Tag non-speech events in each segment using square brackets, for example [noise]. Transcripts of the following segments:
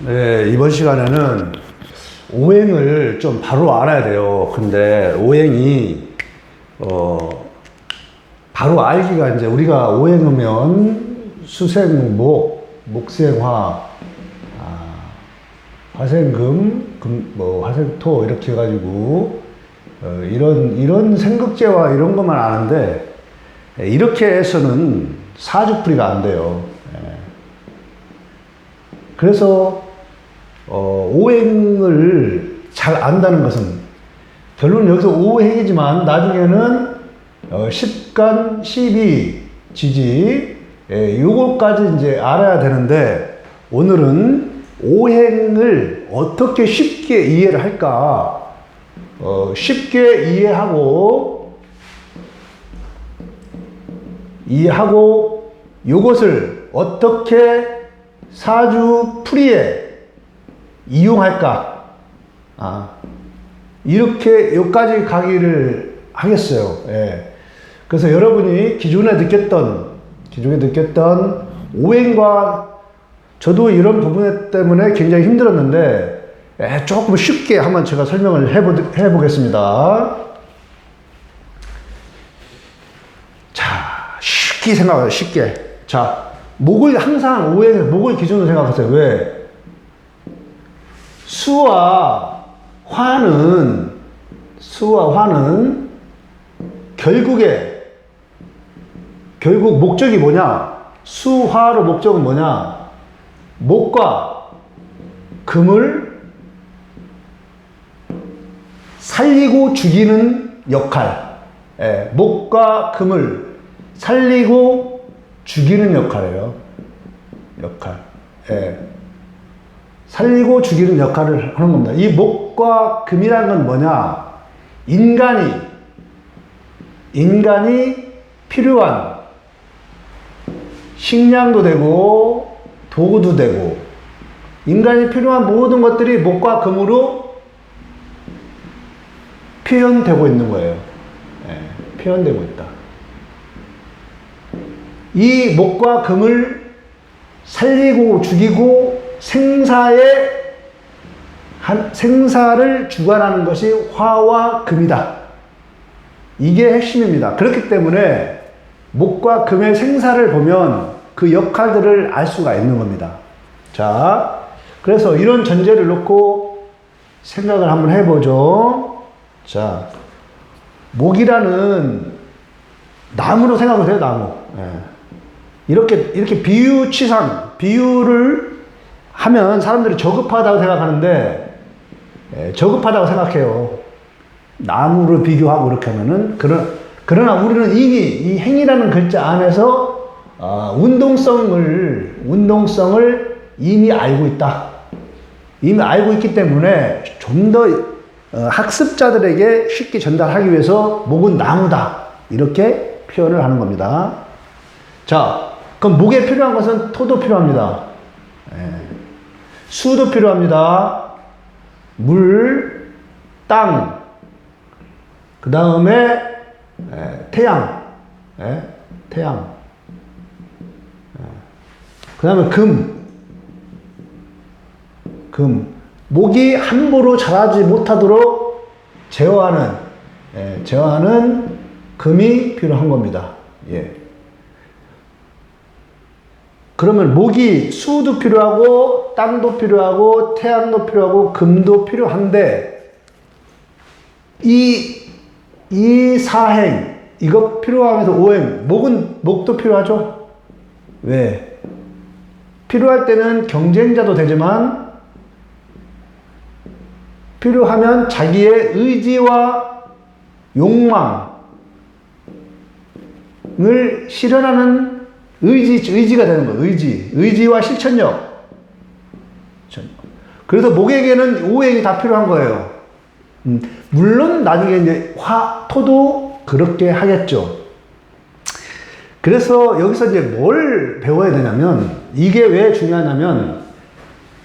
네, 이번 시간에는 오행을 좀 바로 알아야 돼요. 근데 오행이 어 바로 알기가 이제 우리가 오행이면 수생목, 목생화, 아, 화생금, 금, 뭐 화생토 이렇게 해가지고 어, 이런 이런 생극제와 이런 것만 아는데 이렇게 해서는 사주풀이가 안 돼요. 예. 그래서 어, 오행을 잘 안다는 것은 결론은 여기서 오행이지만 나중에는 어, 십간, 십이, 지지 예, 요거까지 이제 알아야 되는데 오늘은 오행을 어떻게 쉽게 이해를 할까? 어, 쉽게 이해하고 이해하고 요것을 어떻게 사주 풀이에 이용할까? 아, 이렇게 여기까지 가기를 하겠어요. 예. 그래서 여러분이 기존에 느꼈던, 기존에 느꼈던 오행과 저도 이런 부분 때문에 굉장히 힘들었는데, 예, 조금 쉽게 한번 제가 설명을 해보, 해보겠습니다. 자, 쉽게 생각하세요. 쉽게. 자, 목을 항상 오행에 목을 기준으로 생각하세요. 왜? 수와 화는 수와 화는 결국에 결국 목적이 뭐냐? 수화로 목적은 뭐냐? 목과 금을 살리고 죽이는 역할. 예, 목과 금을 살리고 죽이는 역할이에요. 역할. 예. 살리고 죽이는 역할을 하는 겁니다. 이 목과 금이라는 건 뭐냐? 인간이, 인간이 필요한 식량도 되고, 도구도 되고, 인간이 필요한 모든 것들이 목과 금으로 표현되고 있는 거예요. 예, 표현되고 있다. 이 목과 금을 살리고 죽이고 생사의 한, 생사를 주관하는 것이 화와 금이다. 이게 핵심입니다. 그렇기 때문에 목과 금의 생사를 보면 그 역할들을 알 수가 있는 겁니다. 자, 그래서 이런 전제를 놓고 생각을 한번 해보죠. 자, 목이라는 나무로 생각하세요, 나무. 예. 이렇게, 이렇게 비유치상, 비유를 하면 사람들이 저급하다고 생각하는데, 예, 저급하다고 생각해요. 나무를 비교하고 이렇게 하면은, 그러, 그러나 우리는 이미 이 행이라는 글자 안에서 어, 운동성을, 운동성을 이미 알고 있다. 이미 알고 있기 때문에 좀더 어, 학습자들에게 쉽게 전달하기 위해서 목은 나무다. 이렇게 표현을 하는 겁니다. 자, 그럼 목에 필요한 것은 토도 필요합니다. 예. 수도 필요합니다. 물, 땅, 그 다음에 태양, 예, 태양, 그 다음에 금, 금. 목이 함부로 자라지 못하도록 제어하는, 예, 제어하는 금이 필요한 겁니다. 예. 그러면 목이 수도 필요하고 땅도 필요하고 태양도 필요하고 금도 필요한데 이, 이 사행 이거 필요하면서 오행 목은 목도 필요하죠 왜 필요할 때는 경쟁자도 되지만 필요하면 자기의 의지와 욕망을 실현하는 의지, 의지가 되는 거예요. 의지. 의지와 실천력. 그래서 목에게는 오행이 다 필요한 거예요. 음, 물론 나중에 이제 화, 토도 그렇게 하겠죠. 그래서 여기서 이제 뭘 배워야 되냐면, 이게 왜 중요하냐면,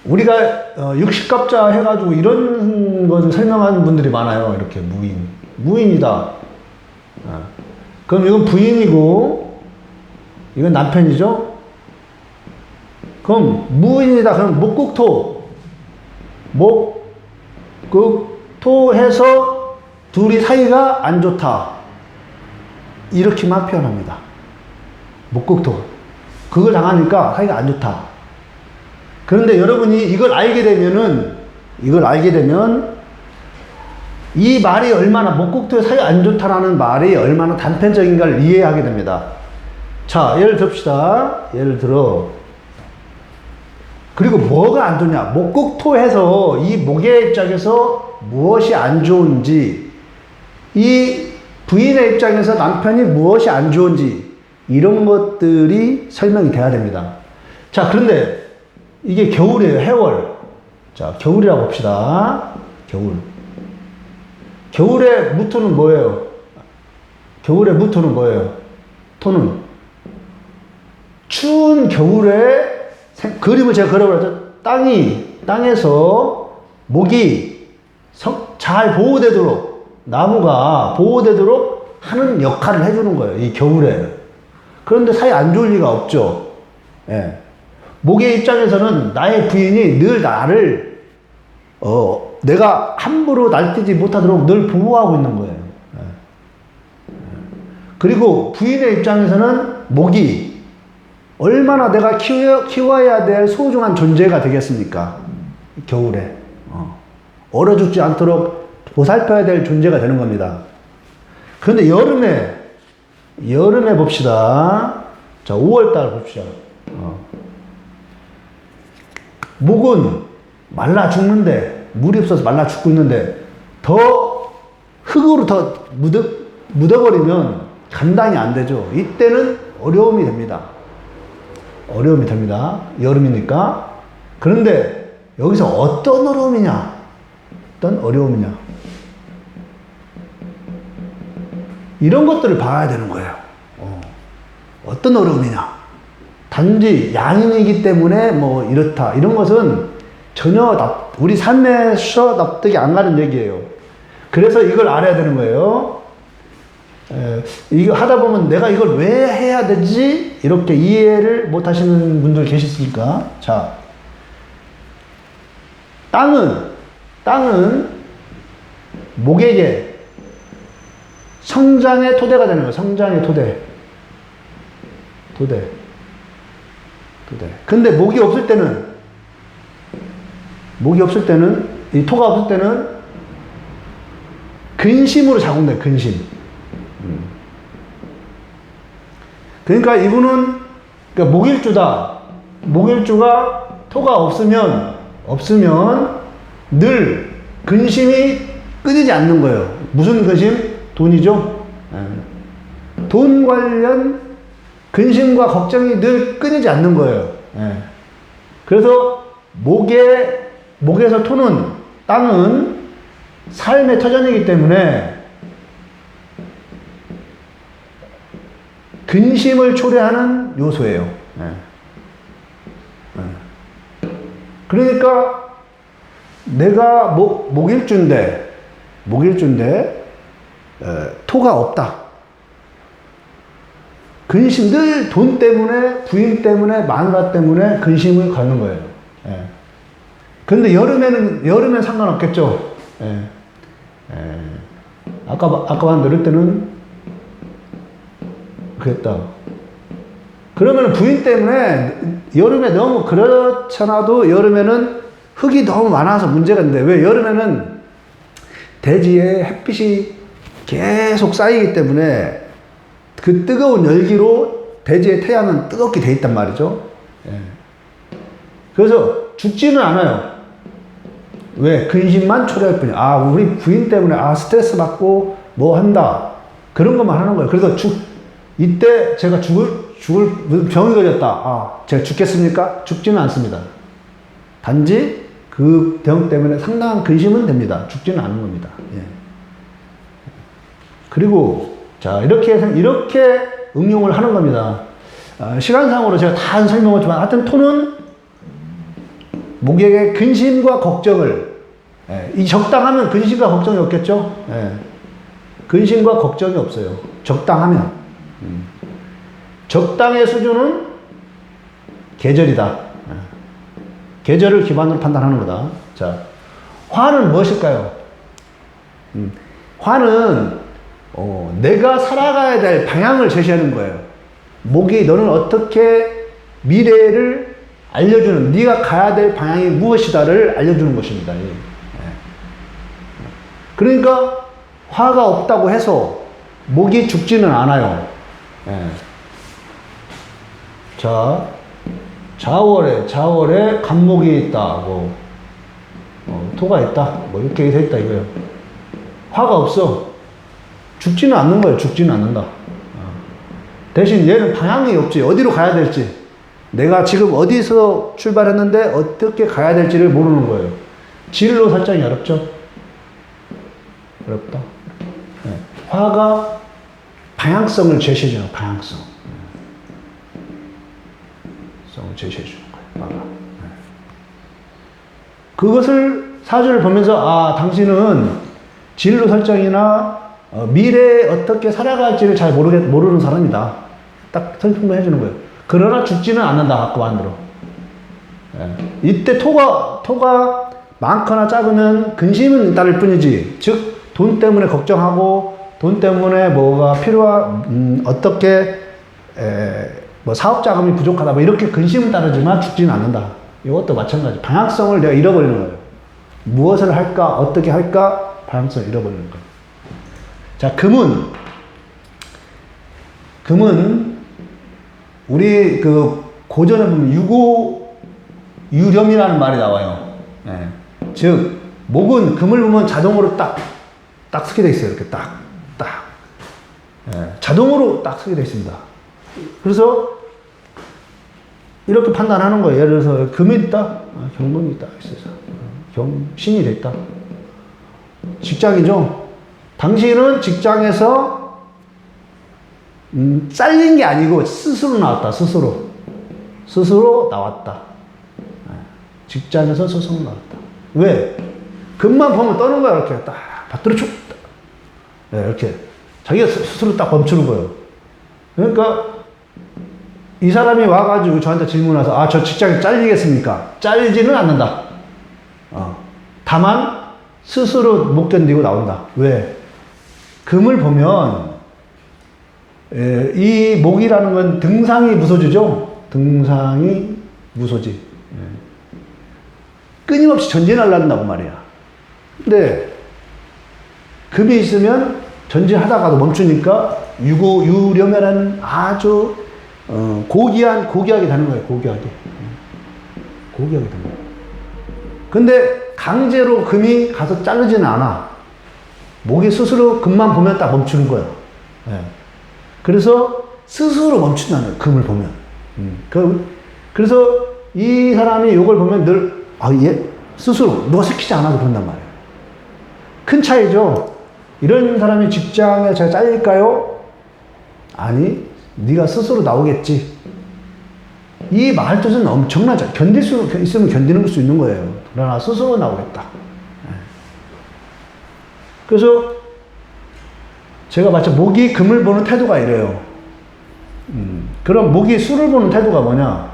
우리가 어, 60갑자 해가지고 이런 것을 설명하는 분들이 많아요. 이렇게 무인. 무인이다. 어. 그럼 이건 부인이고, 이건 남편이죠? 그럼 무인이다. 그럼 목국토. 목, 극, 토 해서 둘이 사이가 안 좋다. 이렇게만 표현합니다. 목극토. 그걸 당하니까 사이가 안 좋다. 그런데 여러분이 이걸 알게 되면은, 이걸 알게 되면, 이 말이 얼마나 목극토의 사이 안 좋다라는 말이 얼마나 단편적인가를 이해하게 됩니다. 자, 예를 듭시다. 예를 들어, 그리고 뭐가 안 좋냐? 목극토해서 이 목의 입장에서 무엇이 안 좋은지, 이 부인의 입장에서 남편이 무엇이 안 좋은지, 이런 것들이 설명이 돼야 됩니다. 자, 그런데 이게 겨울이에요, 해월. 자, 겨울이라고 봅시다. 겨울. 겨울의 무토는 뭐예요? 겨울의 무토는 뭐예요? 토는 추운 겨울에 생- 그림을 제가 그려버렸죠. 땅이 땅에서 목이 성- 잘 보호되도록 나무가 보호되도록 하는 역할을 해주는 거예요. 이 겨울에. 그런데 사이 안 좋을 리가 없죠. 예. 목의 입장에서는 나의 부인이 늘 나를 어, 내가 함부로 날뛰지 못하도록 늘 보호하고 있는 거예요. 예. 그리고 부인의 입장에서는 목이 얼마나 내가 키워, 키워야 될 소중한 존재가 되겠습니까? 겨울에. 어. 얼어 죽지 않도록 보살펴야 될 존재가 되는 겁니다. 그런데 여름에, 여름에 봅시다. 자, 5월달 봅시다. 어. 목은 말라 죽는데, 물이 없어서 말라 죽고 있는데, 더 흙으로 더 묻어, 묻어버리면 감당이 안 되죠. 이때는 어려움이 됩니다. 어려움이 됩니다. 여름이니까. 그런데 여기서 어떤 어려움이냐? 어떤 어려움이냐? 이런 것들을 봐야 되는 거예요. 어. 어떤 어려움이냐? 단지 양인이기 때문에 뭐 이렇다. 이런 것은 전혀 납- 우리 삶에서 납득이 안 가는 얘기예요. 그래서 이걸 알아야 되는 거예요. 에, 이거 하다 보면 내가 이걸 왜 해야 되지? 이렇게 이해를 못 하시는 분들 계시니까. 자. 땅은, 땅은 목에게 성장의 토대가 되는 거예요. 성장의 토대. 토대. 토대. 근데 목이 없을 때는, 목이 없을 때는, 이 토가 없을 때는 근심으로 작용돼, 근심. 그러니까 이분은 그러니까 목일주다. 목일주가 토가 없으면 없으면 늘 근심이 끊이지 않는 거예요. 무슨 근심? 돈이죠. 예. 돈 관련 근심과 걱정이 늘 끊이지 않는 거예요. 예. 그래서 목에 목에서 토는 땅은 삶의 터전이기 때문에 근심을 초래하는 요소예요. 예. 예. 그러니까 내가 목, 목일주인데, 목일주인데, 에, 토가 없다. 근심, 늘 돈 때문에, 부인 때문에, 마누라 때문에 근심을 갖는 거예요. 예. 근데 여름에는, 여름엔 상관없겠죠. 예. 예. 아까, 아까 봤는데, 이럴 때는 그랬다. 그러면 부인 때문에 여름에 너무 그렇잖아도 여름에는 흙이 너무 많아서 문제가 있는데 왜 여름에는 대지에 햇빛이 계속 쌓이기 때문에 그 뜨거운 열기로 대지의 태양은 뜨겁게 돼 있단 말이죠. 예. 그래서 죽지는 않아요. 왜? 근심만 초래할 뿐이야. 아, 우리 부인 때문에 아, 스트레스 받고 뭐 한다. 그런 것만 하는 거예요. 그래서 죽, 이때 제가 죽을, 죽을, 병이 걸렸다. 아, 제가 죽겠습니까? 죽지는 않습니다. 단지 그 병 때문에 상당한 근심은 됩니다. 죽지는 않는 겁니다. 예. 그리고, 자, 이렇게, 이렇게 응용을 하는 겁니다. 아, 시간상으로 제가 다 설명했지만, 하여튼 토는 목에게 근심과 걱정을, 예, 이 적당하면 근심과 걱정이 없겠죠? 예. 근심과 걱정이 없어요. 적당하면. 음. 적당의 수준은 계절이다. 예. 계절을 기반으로 판단하는 거다. 자, 화는 무엇일까요? 음, 화는 어, 내가 살아가야 될 방향을 제시하는 거예요. 목이 너는 어떻게 미래를 알려주는 네가 가야 될 방향이 무엇이다를 알려주는 것입니다. 예. 예. 그러니까 화가 없다고 해서 목이 죽지는 않아요. 예. 자, 자월에 자월에 간목이 있다. 뭐 어, 토가 있다. 뭐 이렇게 돼 있다 이거예요. 화가 없어. 죽지는 않는 거예요. 죽지는 않는다. 어. 대신 얘는 방향이 없지. 어디로 가야 될지. 내가 지금 어디서 출발했는데 어떻게 가야 될지를 모르는 거예요. 진로 설정이 어렵죠? 어렵다. 네. 화가 방향성을 제시해주는 방향성. 성을 제시해주는 거예요. 화가. 네. 그것을 사주를 보면서 아 당신은 진로 설정이나 어, 미래에 어떻게 살아갈지를 잘 모르겠, 모르는 사람이다. 딱 설명해 주는 거예요. 그러나 죽지는 않는다. 그 안으로. 예. 이때 토가 토가 많거나 작으면 근심은 따를 뿐이지. 즉 돈 때문에 걱정하고 돈 때문에 뭐가 필요한 음, 어떻게 에, 뭐 사업 자금이 부족하다 뭐 이렇게 근심은 따르지만 죽지는 않는다. 이것도 마찬가지. 방향성을 내가 잃어버리는 거예요. 무엇을 할까 어떻게 할까 방향성을 잃어버리는 거예요. 자 금은 금은 우리 그 고전에 보면 유고 유렴이라는 말이 나와요. 예. 즉 목은 금을 보면 자동으로 딱딱 쓰게 돼 있어요. 이렇게 딱 딱. 예. 자동으로 딱 쓰게 돼 있습니다. 그래서 이렇게 판단하는 거예요. 예를 들어서 금이 있다, 아, 경금이 있다, 있어서 경 신이 됐다. 직장이죠. 당신은 직장에서 음, 잘린 게 아니고 스스로 나왔다. 스스로 스스로 나왔다. 예. 직장에서 스스로 나왔다. 왜? 금만 보면 떠는 거야 이렇게 딱 받들어 쭉 네, 이렇게 자기가 스- 스스로 딱 멈추는 거예요. 그러니까 이 사람이 와가지고 저한테 질문해서 아 저 직장에 잘리겠습니까? 잘리지는 않는다. 어. 다만 스스로 못 견디고 나온다. 왜? 금을 보면 에, 이 목이라는 건 등상이 무소주죠. 등상이 무소지. 예. 끊임없이 전진하려 한다고 말이야. 근데 금이 있으면 전진하다가도 멈추니까 유고 유렴이라는 아주 어, 고귀한 고귀하게 되는 거예요. 고귀하게. 고귀하게 되는 거예요. 근데 강제로 금이 가서 자르지는 않아. 목이 스스로 금만 보면 딱 멈추는 거예요. 예. 그래서 스스로 멈춘다는 거예요. 금을 보면. 음. 그, 그래서 이 사람이 이걸 보면 늘, 아, 얘 스스로 누가 시키지 않아도 그런단 말이에요. 큰 차이죠. 이런 사람이 직장에 제가 잘릴까요? 아니, 네가 스스로 나오겠지. 이 말뜻은 엄청나죠. 견딜 수 있으면 견디는 수 있는 거예요. 그러나 스스로 나오겠다. 예. 그래서 제가 마치 목이 금을 보는 태도가 이래요. 음, 그럼 목이 술을 보는 태도가 뭐냐?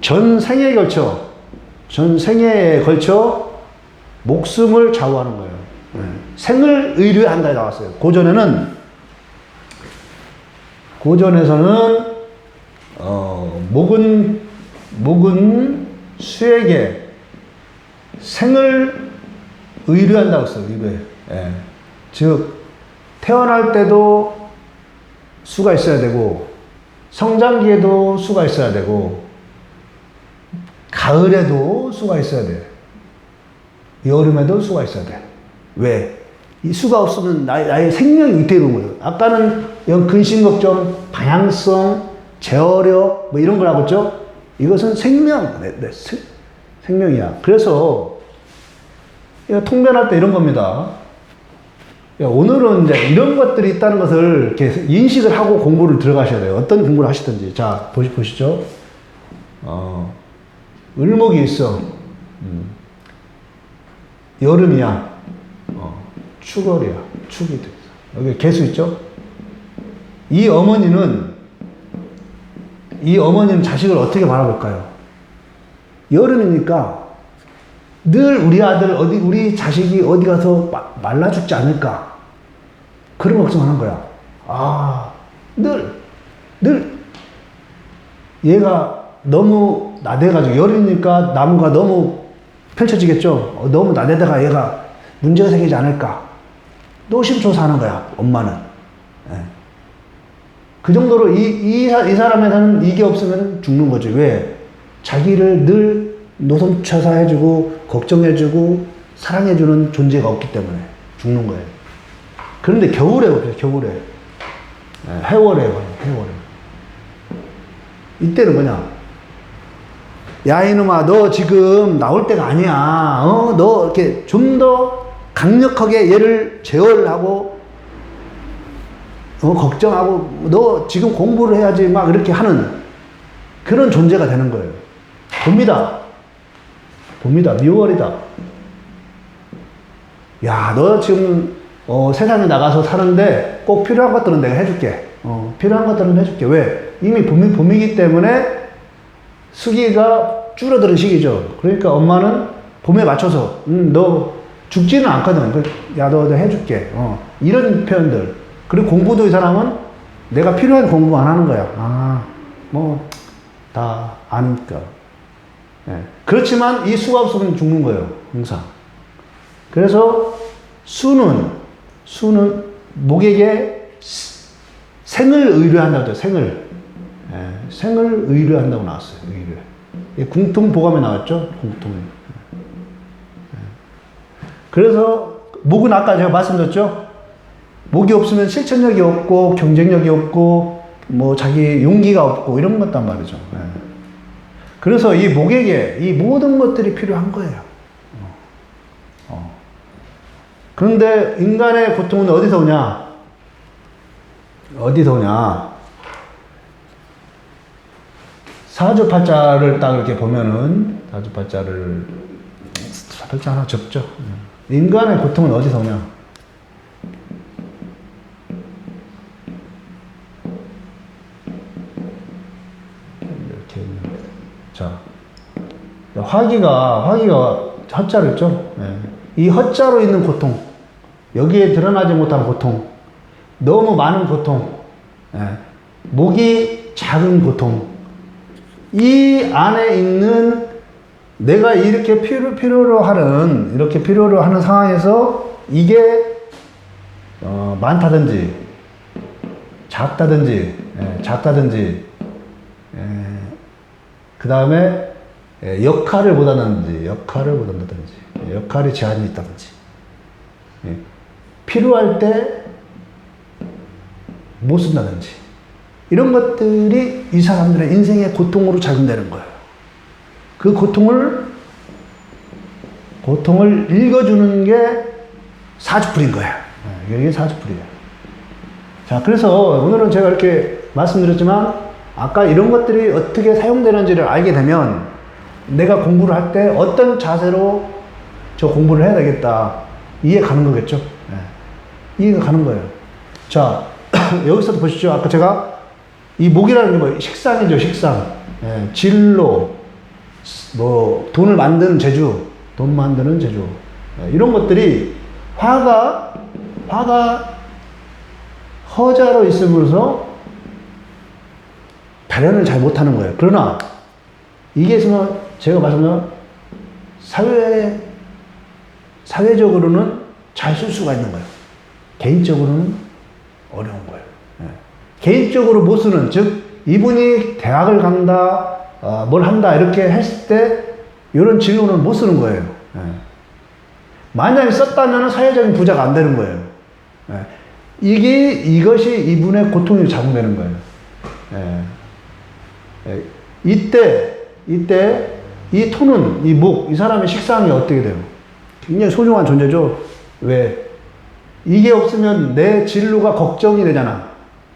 전 생에 걸쳐, 전 생애에 걸쳐 목숨을 좌우하는 거예요. 예. 생을 의뢰한다에 나왔어요. 고전에는 고전에서는 어, 목은 목은 수에게 생을 의뢰한다고 했어요. 의뢰. 예. 즉 태어날 때도 수가 있어야 되고 성장기에도 수가 있어야 되고 가을에도 수가 있어야 돼. 여름에도 수가 있어야 돼. 왜? 이 수가 없으면 나의, 나의 생명이 위태로운 거예요. 아까는 근심 걱정, 방향성, 제어력, 뭐 이런 걸 하고 있죠? 이것은 생명, 내, 내 생, 생명이야. 그래서, 통변할 때 이런 겁니다. 야, 오늘은 이제 이런 것들이 있다는 것을 이렇게 인식을 하고 공부를 들어가셔야 돼요. 어떤 공부를 하시든지. 자, 보시, 보시죠. 어, 을목이 있어. 음. 여름이야. 어, 축월이야. 축이 돼. 여기 개수 있죠? 이 어머니는 이 어머니는 자식을 어떻게 바라볼까요? 여름이니까 늘 우리 아들 어디 우리 자식이 어디 가서 마- 말라 죽지 않을까 그런 걱정하는 거야. 아, 늘, 늘 얘가 너무 나대가지고 열이니까 나무가 너무 펼쳐지겠죠. 어, 너무 나대다가 얘가 문제가 생기지 않을까. 노심초사하는 거야, 엄마는. 예. 그 정도로 이, 이, 사- 이 사람에서는 이게 없으면 죽는 거지. 왜? 자기를 늘 노심초사해주고, 걱정해주고, 사랑해주는 존재가 없기 때문에 죽는 거예요. 그런데 겨울에 겨울에. 예, 해월에 해월에. 이때는 뭐냐? 야, 이놈아, 너 지금 나올 때가 아니야. 어, 너 이렇게 좀 더 강력하게 얘를 제어를 하고, 어, 걱정하고, 너 지금 공부를 해야지 막 이렇게 하는 그런 존재가 되는 거예요. 봅니다. 봅니다. 미월이다. 야, 너 지금 어, 세상에 나가서 사는데 꼭 필요한 것들은 내가 해줄게. 어, 필요한 것들은 해줄게. 왜? 이미 봄이, 봄이기 때문에 수기가 줄어드는 시기죠. 그러니까 엄마는 봄에 맞춰서, 음, 너 죽지는 않거든. 그, 야, 너, 너 해줄게. 어, 이런 표현들. 그리고 공부도 이 사람은 내가 필요한 공부만 하는 거야. 아, 뭐, 다 아니까. 예. 그렇지만 이 수가 없으면 죽는 거예요. 항상. 그래서 수는 수는 목에게 스- 생을 의뢰한다고 해요. 생을 예, 생을 의뢰한다고 나왔어요. 의뢰. 예, 궁통 보감에 나왔죠. 궁통에. 예. 그래서 목은 아까 제가 말씀드렸죠. 목이 없으면 실천력이 없고 경쟁력이 없고 뭐 자기 용기가 없고 이런 것단 말이죠. 예. 그래서 이 목에게 이 모든 것들이 필요한 거예요. 그런데 인간의 고통은 어디서 오냐? 어디서 오냐? 사주팔자를 딱 이렇게 보면은 사주팔자를 사주팔자 하나 접죠. 인간의 고통은 어디서 오냐? 이렇게. 자, 화기가 화기가 허자로 있죠. 예. 이 허자로 있는 고통, 여기에 드러나지 못한 고통, 너무 많은 고통, 예. 목이 작은 고통, 이 안에 있는 내가 이렇게 필요, 필요로 하는, 이렇게 필요로 하는 상황에서 이게 어, 많다든지, 작다든지, 예, 작다든지, 그 다음에 역할을 못한다든지, 역할을 못한다든지, 역할에 제한이 있다든지, 예. 필요할 때 못 쓴다든지, 이런 것들이 이 사람들의 인생의 고통으로 작용되는 거예요. 그 고통을, 고통을 읽어주는 게 사주풀인 거예요. 예, 이게 사주풀이에요. 자, 그래서 오늘은 제가 이렇게 말씀드렸지만, 아까 이런 것들이 어떻게 사용되는지를 알게 되면, 내가 공부를 할 때 어떤 자세로 저 공부를 해야 되겠다. 이해 가는 거겠죠? 예. 이해가 가는 거예요. 자, [clears throat] 여기서도 보시죠. 아까 제가 이 목이라는 게 뭐 식상이죠, 식상. 예, 진로, 뭐, 돈을 만드는 재주, 돈 만드는 재주. 예, 이런 것들이 화가, 화가 허자로 있음으로써 발현을 잘 못하는 거예요. 그러나 이게 있으면 제가 말씀드린 사회, 사회적으로는 잘 쓸 수가 있는 거예요. 개인적으로는 어려운 거예요. 예. 개인적으로 못 쓰는, 즉, 이분이 대학을 간다, 어, 뭘 한다, 이렇게 했을 때, 이런 진로는 못 쓰는 거예요. 예. 만약에 썼다면 사회적인 부자가 안 되는 거예요. 예. 이게, 이것이 이분의 고통이 작용되는 거예요. 예. 예. 이때, 이때, 이 토는, 이 목, 이 사람의 식상이 어떻게 돼요? 굉장히 소중한 존재죠. 왜? 이게 없으면 내 진로가 걱정이 되잖아.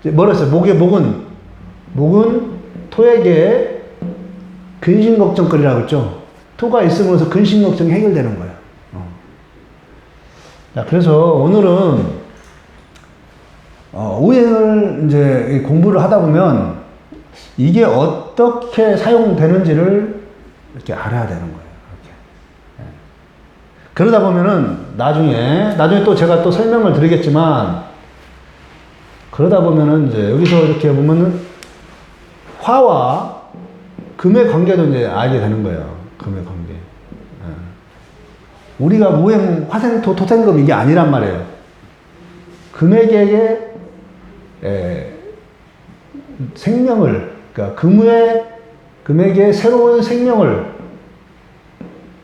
했어요? 목의 목은, 목은 토에게 근심 걱정거리라고 했죠. 토가 있으면서 근심 걱정이 해결되는 거예요. 어. 자, 그래서 오늘은 어, 오행을 이제 공부를 하다 보면 이게 어떻게 사용되는지를 이렇게 알아야 되는 거예요. 이렇게. 예. 그러다 보면은 나중에 나중에 또 제가 또 설명을 드리겠지만 그러다 보면은 이제 여기서 이렇게 보면은 화와 금의 관계도 이제 알게 되는 거예요. 금의 관계. 예. 우리가 무행 화생토 토생금 이게 아니란 말이에요. 금액에게 에, 생명을 그러니까 금의 금에게 새로운 생명을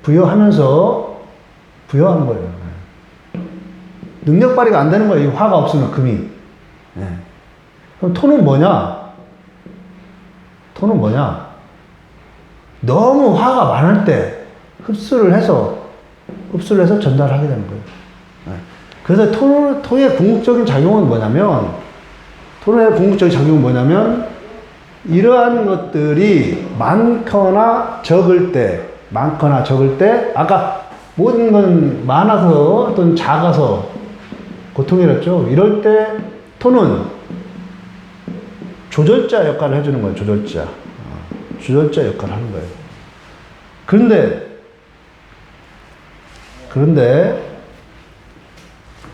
부여하면서 부여하는 거예요. 예. 능력 발휘가 안 되는 거예요. 이 화가 없으면 금이. 예. 그럼 토는 뭐냐? 토는 뭐냐? 너무 화가 많을 때 흡수를 해서 흡수를 해서 전달하게 되는 거예요. 예. 그래서 토, 토의 궁극적인 작용은 뭐냐면 토의 궁극적인 작용은 뭐냐면 이러한 것들이 많거나 적을 때 많거나 적을 때 아까 모든 건 많아서 또는 작아서 고통이었죠. 이럴 때 토는 조절자 역할을 해주는 거예요. 조절자. 어, 조절자 역할을 하는 거예요. 그런데 그런데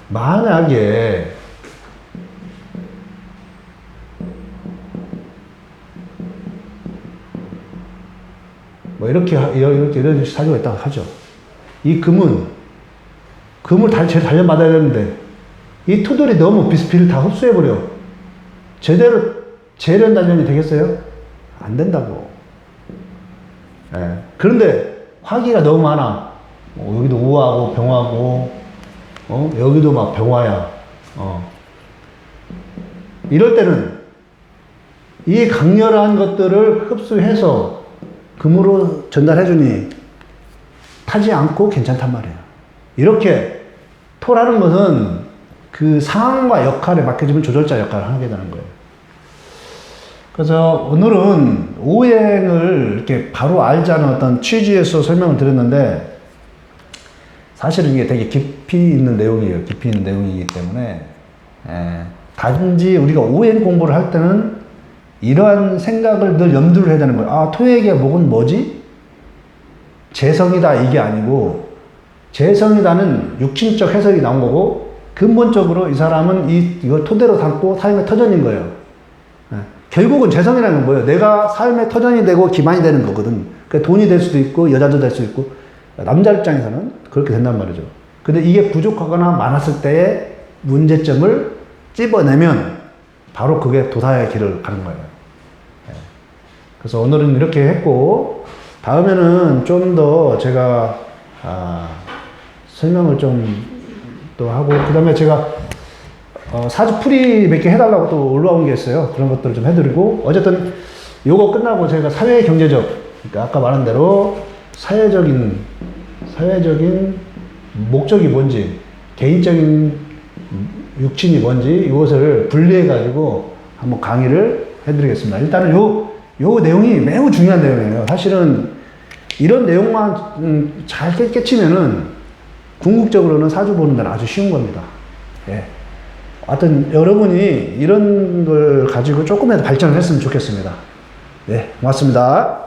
만약에 뭐 이렇게 하- 이렇게 이런 사주가 있다고 하죠. 이 금은 금을 달 제대로 단련받아야 되는데 이 토들이 너무 비스피를 다 흡수해 버려. 제대로 재련 단련이 되겠어요? 안 된다고. 예. 그런데 화기가 너무 많아. 어, 여기도 우하고 병하고, 어? 여기도 막 병화야. 어. 이럴 때는 이 강렬한 것들을 흡수해서 금으로 전달해주니 타지 않고 괜찮단 말이에요. 이렇게 토라는 것은 그 상황과 역할에 맡겨지면 조절자 역할을 하게 되는 거예요. 그래서 오늘은 오행을 이렇게 바로 알자는 어떤 취지에서 설명을 드렸는데 사실은 이게 되게 깊이 있는 내용이에요. 깊이 있는 내용이기 때문에 에, 단지 우리가 오행 공부를 할 때는 이러한 생각을 늘 염두를 해야 되는 거예요. 아, 토액의 목은 뭐지? 재성이다 이게 아니고 재성이다는 육신적 해석이 나온 거고 근본적으로 이 사람은 이 이걸 토대로 삼고 삶의 터전인 거예요. 예. 결국은 재성이라는 건 뭐예요? 내가 삶의 터전이 되고 기반이 되는 거거든. 그 돈이 될 수도 있고 여자도 될 수 있고 남자 입장에서는 그렇게 된단 말이죠. 근데 이게 부족하거나 많았을 때의 문제점을 찝어내면 바로 그게 도사의 길을 가는 거예요. 예. 그래서 오늘은 이렇게 했고 다음에는 좀 더 제가 아, 설명을 좀 또 하고 그 다음에 제가 어, 사주 풀이 몇 개 해달라고 또 올라온 게 있어요. 그런 것들을 좀 해드리고 어쨌든 요거 끝나고 제가 사회 경제적 그러니까 아까 말한 대로 사회적인 사회적인 목적이 뭔지 개인적인 육친이 뭔지 이것을 분리해 가지고 한번 강의를 해드리겠습니다. 일단은 요, 요 내용이 매우 중요한 내용이에요. 사실은 이런 내용만 음, 잘 깨- 깨치면은 궁극적으로는 사주 보는 데는 아주 쉬운 겁니다. 예. 하여튼 여러분이 이런 걸 가지고 조금이라도 발전을 했으면 좋겠습니다. 네, 고맙습니다.